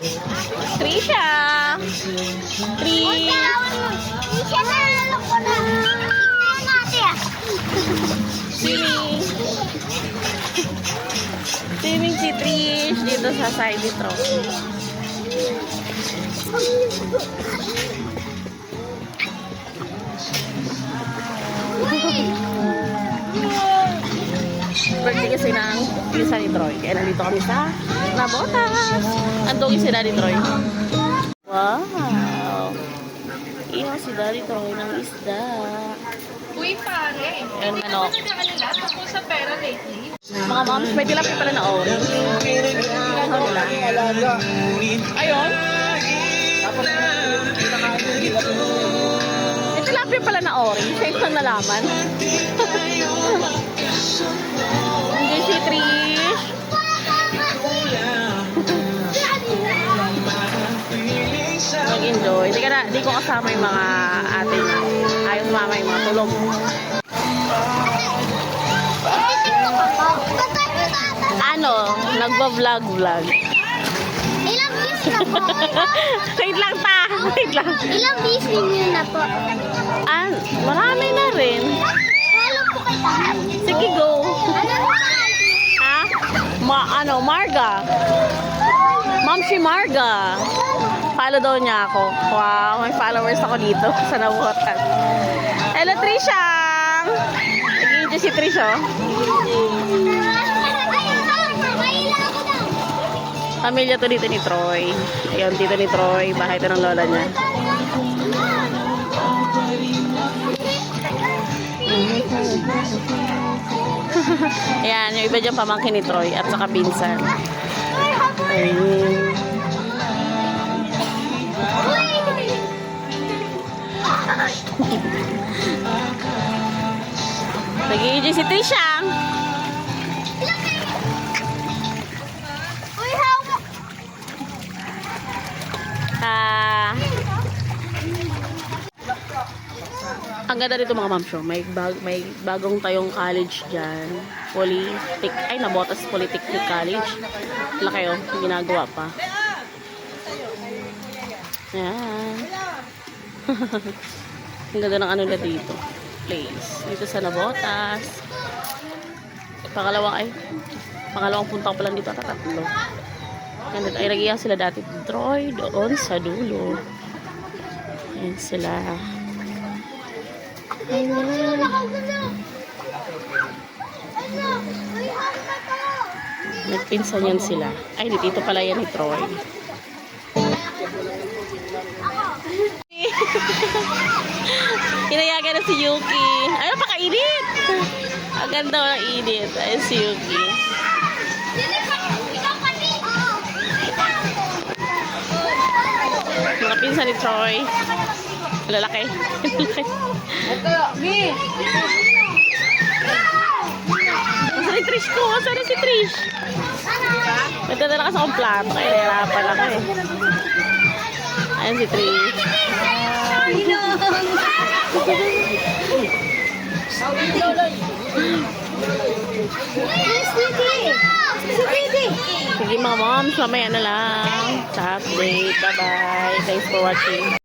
Trisha! Trish! Siya na lang ko na. Tingnan natin ah. Swimming! Swimming si Trish dito sa side nitro. Birthday kasi ng isa ni Troy. Kaya nandito kami sa Nabotas. Andong si Daddy Troy. Wow! Ihaw si Daddy Troy ng isda. Uy, pare. Yan, Hindi manok. naman yung kanila tungkol sa pera lately. Mga moms, may tilapia pala na. Ano nila? Ayun. May tilapia pala na orange. Siya isang nalaman. Hindi si Trish. Nag-enjoy. Di, ka na, di ko kasama yung mga ate na. Ayaw mama yung mga tatay. Ano? Nagba-vlog-vlog. Ilang views na po? Wait lang ta. Wait lang. Ilang views ninyo na po? Ah, marami na rin. Sige, go. Ha? Ma ano, Marga. Ma'am si Marga. Follow daw niya ako. Wow, may followers ako dito sa Nawotan. Hello, Trisha! Nag-i si Trisha. oh. Pamilya to dito ni Troy. Ayun, dito ni Troy. Bahay to ng lola niya. Ayan, yung iba dyan pamangkin ni Troy at saka pinsan. Ayun. Nag-i si Trisha. Uy, ang ganda dito mga ma'am show. May, bag, may bagong tayong college dyan. Polytech, ay nabotas Polytechnic College. Laki oh, ginagawa pa. Yan. ang ganda ng ano na dito. Place. Dito sa Nabotas. Pangalawang ay, pangalawang punta ko pa lang dito at tatlo. Ay nagiya sila dati Troy doon sa dulo. Ayan sila. Nagpinsan yan sila. Ay, di- dito pala yan ni Troy. Inayagan na si Yuki. Ay, napakainit! Ang ganda ng init. Ay, si Yuki. Mga pinsan ni Troy. Lalaki. Lalaki. Masa si Trish ko? Masa na si Trish? Nagdadala ka sa akong plato. Kaya nahirapan ako eh. Ayan si Trish. Sige mga moms, mamaya na lang. Sa update. Bye-bye. Thanks for watching.